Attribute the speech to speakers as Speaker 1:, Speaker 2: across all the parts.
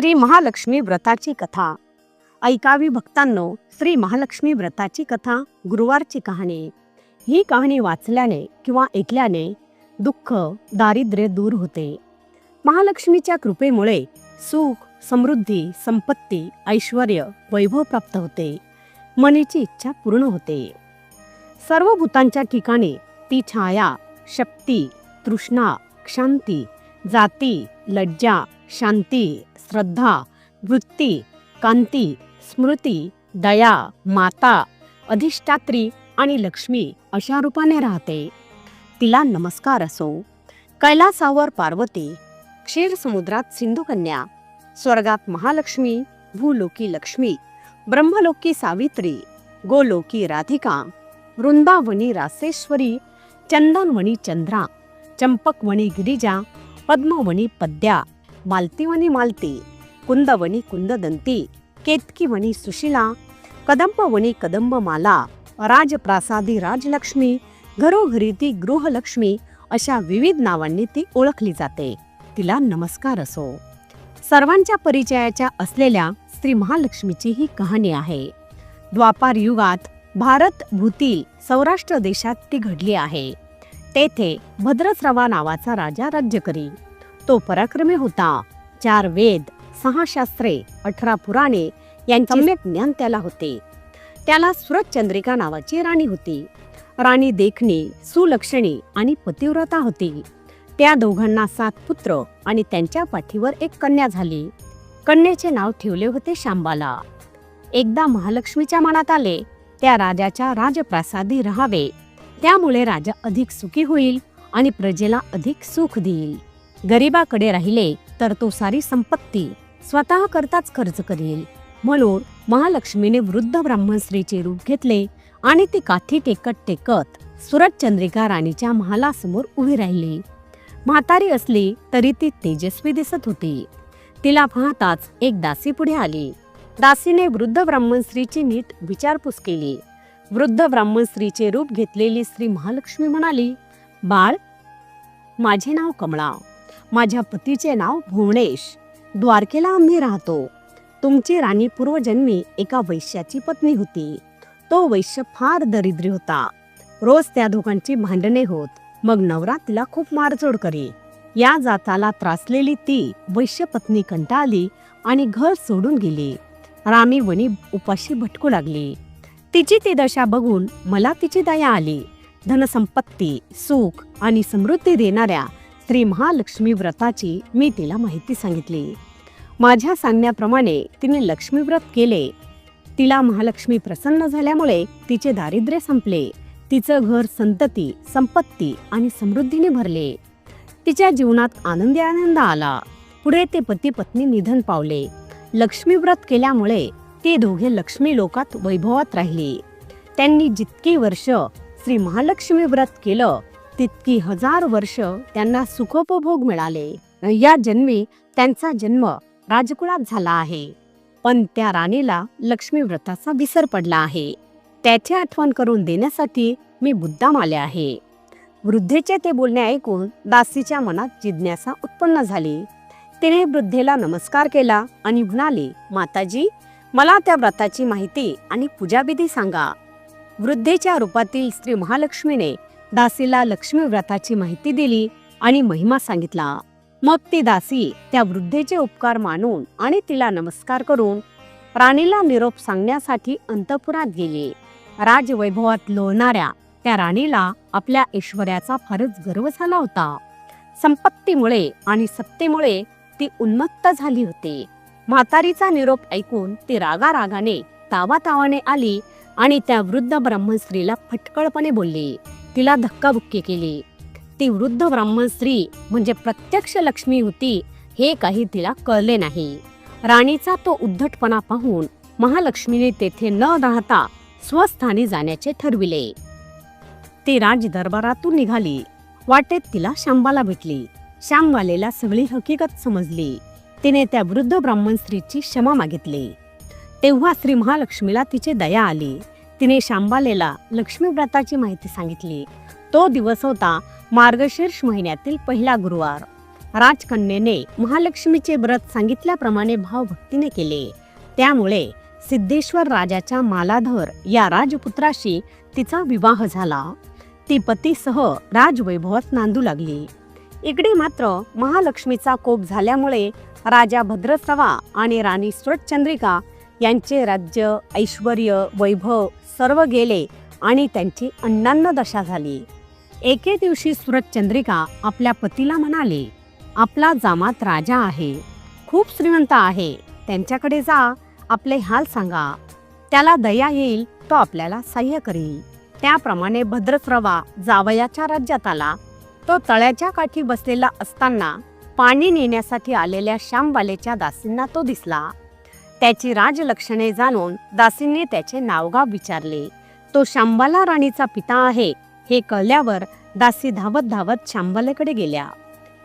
Speaker 1: श्री महालक्ष्मी व्रताची कथा. ऐकावी भक्तांनो श्री महालक्ष्मी व्रताची कथा गुरुवारची कहाणी. ही कहाणी वाचल्याने किंवा ऐकल्याने दुःख दारिद्र्य दूर होते. महालक्ष्मीच्या कृपेमुळे सुख समृद्धी संपत्ती ऐश्वर वैभव प्राप्त होते. मनीची इच्छा पूर्ण होते. सर्व भूतांच्या ठिकाणी ती छाया शक्ती तृष्णा क्षांती जाती लज्जा शांती श्रद्धा वृत्ती कांती स्मृती दया माता अधिष्ठात्री आणि लक्ष्मी अशा रूपाने राहते. तिला नमस्कार असो. कैलासावर पार्वती क्षीर समुद्रात सिंधुकन्या स्वर्गात महालक्ष्मी भूलोकी लक्ष्मी ब्रह्मलोकी सावित्री गोलोकी राधिका वृंदावनी रासेश्वरी चंदनवणी चंद्रा चंपकवणी गिरिजा पद्मवणी पद्या मालतीवनी मालती कुंदवनी कुंददंती केतकीवनी सुशिला कदंबवनी कदंबमाला राजप्रासादी राजलक्ष्मी घरोघरी ती गृहलक्ष्मी अशा विविध नावांनी ती ओळखली जाते. तिला नमस्कार असो. सर्वांच्या परिचयाच्या असलेल्या श्री महालक्ष्मीची ही कहाणी आहे. द्वापार युगात भारत भूतील सौराष्ट्र देशात ती घडली आहे. तेथे भद्रस्रवा नावाचा राजा राज्य करी तो पराक्रमी होता. चार वेद सहा शास्त्रे अठरा पुराणे यांचे सम्यक ज्ञान त्याला होते. त्याला सुरतचंद्रिका नावाची राणी होती. राणी देखणी सुलक्षणी आणि पतिव्रता होती. त्या दोघांना सात पुत्र आणि त्यांच्या पाठीवर एक कन्या झाली. कन्येचे नाव ठेवले होते शांबाला. एकदा महालक्ष्मीच्या मनात आले त्या राजाच्या राजप्रासादी राहावे. त्यामुळे राजा अधिक सुखी होईल आणि प्रजेला अधिक सुख देईल. गरिबाकडे राहिले तर तो सारी संपत्ती स्वतः करताच खर्च करेल. म्हणून महालक्ष्मीने वृद्ध ब्राह्मण स्त्रीचे रूप घेतले आणि ती काठी टेकत टेकत सुरत चंद्रिका राणीच्या महालासमोर उभी राहिली. म्हातारी असली तरी ती तेजस्वी दिसत होती. तिला पाहताच एक दासी पुढे आली. दासीने वृद्ध ब्राह्मण स्त्रीची नीट विचारपूस केली. वृद्ध ब्राह्मण स्त्रीचे रूप घेतलेली स्त्री महालक्ष्मी म्हणाली बाळ माझे नाव कमळा. माझ्या पतीचे नाव भुवनेश. द्वारकेला आम्ही राहतो. तुमची राणी पूर्वजन्मी एका वैश्याची पत्नी होती. तो वैश्य फार दरिद्री होता. रोज त्या दोघांची भांडणे होत. मग नवरा तिला खूप मारचोड करी. या जाताला त्रासलेली ती वैश्य पत्नी कंटाळली आणि घर सोडून गेली. रामी वणी उपाशी भटकू लागली. तिची ती दशा बघून मला तिची दया आली. धनसंपत्ती सुख आणि समृद्धी देणाऱ्या श्री महालक्ष्मी व्रताची मी तिला माहिती सांगितली. माझ्या सांगण्याप्रमाणे तिने लक्ष्मी व्रत केले. तिला महालक्ष्मी प्रसन्न झाल्यामुळे तिचे दारिद्र्य संपले. तिचं घर संतती संपत्ती आणि समृद्धीने भरले. तिच्या जीवनात आनंदी आनंद आला. पुढे ते पती पत्नी निधन पावले. लक्ष्मी व्रत केल्यामुळे ते दोघे लक्ष्मी लोकात वैभवात राहिले. त्यांनी जितकी वर्ष श्री महालक्ष्मी व्रत केलं तितकी हजार वर्ष त्यांना सुखोपभोग मिळाले. या जन्मी त्यांचा जन्म राजकुळात झाला आहे. पण त्या राणीला लक्ष्मी व्रताचा विसर पडला आहे. त्याची आठवण करून देण्यासाठी मी मुद्दाम आले आहे. वृद्धेचे ते बोलणे ऐकून दासीच्या मनात जिज्ञासा उत्पन्न झाली. तिने वृद्धेला नमस्कार केला आणि म्हणाली माताजी मला त्या व्रताची माहिती आणि पूजाविधी सांगा. वृद्धेच्या रूपातील श्री महालक्ष्मीने दासीला लक्ष्मी व्रताची माहिती दिली आणि महिमा सांगितला. मग ती दासी त्या वृद्धेचे उपकार मानून आणि तिला नमस्कार करून राणीला निरोप सांगण्यासाठी अंतपुरात गेली. राजवैभवात लोळणाऱ्या त्या राणीला आपल्या ऐश्वर्याचा फारच गर्व झाला होता. संपत्तीमुळे आणि सत्तेमुळे ती उन्मत्त झाली होती. म्हातारीचा निरोप ऐकून ती रागा रागाने तावातावाने आली आणि त्या वृद्ध ब्राह्मण स्त्रीला फटकळपणे बोलली. तिला धक्काबुक्की केली. ती वृद्ध ब्राह्मण स्त्री म्हणजे प्रत्यक्ष लक्ष्मी होती हे काही तिला कळले नाही. राणीचा तो उद्धटपणा पाहून महालक्ष्मीने तेथे न राहता स्वस्थानी जाण्याचे ठरविले. ती राज दरबारातून निघाली. वाटेत तिला शांबाला भेटली. श्यामवालेला सगळी हकीकत समजली. तिने त्या वृद्ध ब्राह्मण स्त्रीची क्षमा मागितली. तेव्हा श्री महालक्ष्मीला तिची दया आली. तिने शांबालेला लक्ष्मी व्रताची माहिती सांगितली. तो दिवस होता मार्गशीर्ष महिन्यातील पहिला गुरुवार. राजकन्येने महालक्ष्मीचे व्रत सांगितल्याप्रमाणे भावभक्तीने केले. त्यामुळे सिद्धेश्वर राजाच्या मालाधर या राजपुत्राशी तिचा विवाह झाला. ती पतीसह राजवैभवात नांदू लागली. इकडे मात्र महालक्ष्मीचा कोप झाल्यामुळे राजा भद्रश्रवा आणि राणी सुरतचंद्रिका यांचे राज्य ऐश्वर वैभव सर्व गेले आणि त्यांची अण्णांन दशा झाली. एके दिवशी सुरतचंद्रिका आपल्या पतीला म्हणाली आपला जामात राजा आहे. खूप श्रीमंत आहे. त्यांच्याकडे जा आपले हाल सांगा. त्याला दया येईल तो आपल्याला सहाय्य करील. त्याप्रमाणे भद्रस्रवा जावयाच्या राज्यात आला. तो तळ्याच्या काठी बसलेला असताना पाणी नेण्यासाठी आलेल्या श्यामबालेच्या दासींना तो दिसला. त्याची राजलक्षणे जाणून दासींनी त्याचे नावगाव विचारले. तो शांबाला राणीचा पिता आहे हे कळल्यावर दासी धावत धावत शांबालेकडे गेल्या.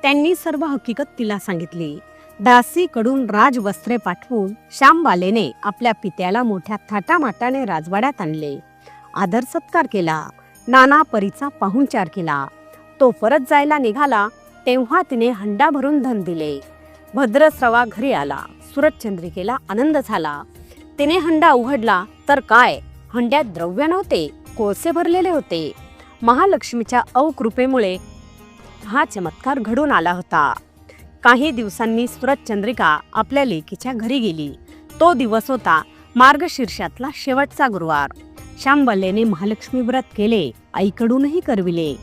Speaker 1: त्यांनी सर्व हकीकत तिला सांगितली. दासीकडून राजवस्त्रे पाठवून श्यामबालेने आपल्या पित्याला मोठ्या थाटामाटाने राजवाड्यात आणले. आदर सत्कार केला. नाना परीचा पाहुणचार केला. तो परत जायला निघाला तेव्हा तिने हंडा भरून धन दिले. भद्रस्रवा घरी आला. सुरतचंद्रिकेला आनंद झाला. तिने हंडा उघडला तर काय? हंड्यात द्रव्य नव्हते कोळसे भरलेले होते. महालक्ष्मीच्या अवकृपेमुळे हा चमत्कार घडून आला होता. काही दिवसांनी सुरतचंद्रिका आपल्या लेकीच्या घरी गेली. तो दिवस होता मार्गशीर्षातला शेवटचा गुरुवार. श्यामबल्लेने महालक्ष्मी व्रत केले आईकडूनही करविले.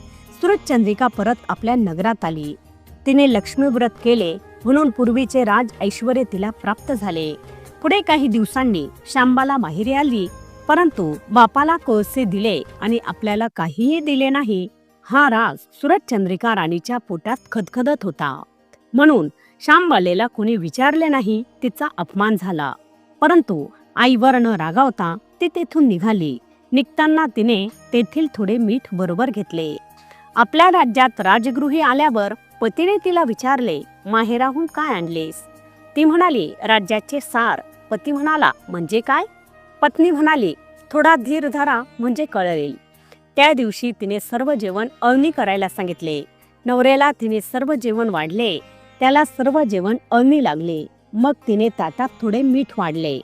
Speaker 1: सुरतचंद्रिका परत आपल्या नगरात आली. तिने लक्ष्मीव्रत केले म्हणून पूर्वीचे राज ऐश्वर तिला प्राप्त झाले. पुढे काही दिवसांनी शांबाला माहेरी आली परंतु बापाला कोळसे दिले आणि आपल्याला काहीही दिले नाही हा राज सुरतचंद्रिका राणीच्या पोटात खदखदत होता. म्हणून शांबालेला कोणी विचारले नाही तिचा अपमान झाला. परंतु आईवर न रागावता ती तेथून निघाली. निघताना तिने तेथील थोडे मीठ बरोबर घेतले. आपल्या राज्यात राजगृही आल्यावर पतीने तिला विचारले माहेराहून काय आणलेस? ती म्हणाली राज्याचे सार. पती म्हणाला म्हणजे काय? पत्नी म्हणाली थोडा धीर धरा म्हणजे कळेल. त्या दिवशी तिने सर्व जेवण अळणी करायला सांगितले. नवऱ्याला तिने सर्व जेवण वाढले. त्याला सर्व जेवण अळणी लागले. मग तिने ताटात थोडे मीठ वाढले.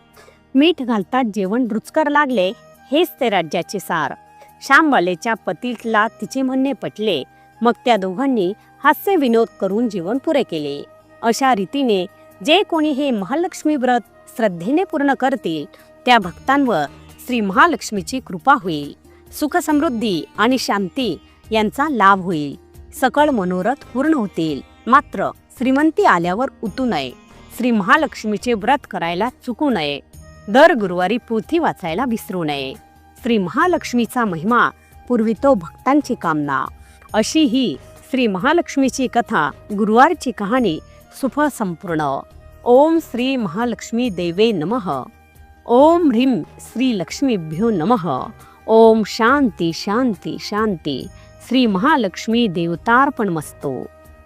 Speaker 1: मीठ घालतात जेवण रुचकर लागले. हेच ते राज्याचे सार. श्यामवालेच्या पतीला तिचे म्हणणे पटले. मग त्या दोघांनी हास्य विनोद करून जीवन पुरे केले. अशा रीतीने जे कोणी हे महालक्ष्मी व्रत श्रद्धेने पूर्ण करतील त्या भक्तांवर श्री महालक्ष्मीची कृपा होईल. सुख समृद्धी आणि शांती यांचा लाभ होईल. सकळ मनोरथ पूर्ण होतील. मात्र श्रीमंती आल्यावर उतू नये. श्री महालक्ष्मीचे व्रत करायला चुकू नये. दर गुरुवारी पोथी वाचायला विसरू नये. श्री महालक्ष्मीचा महिमा पूर्वितो भक्तांची कामना. अशी ही श्री महालक्ष्मीची कथा गुरुवारची कहाणी सुफ संपूर्ण ओम श्री महालक्ष्मी देवे नमः. ओम ह्रीं श्री लक्ष्मीभ्यो नमः. ओम शांती शांती शांती. श्री महालक्ष्मी देवतार्पण मस्तो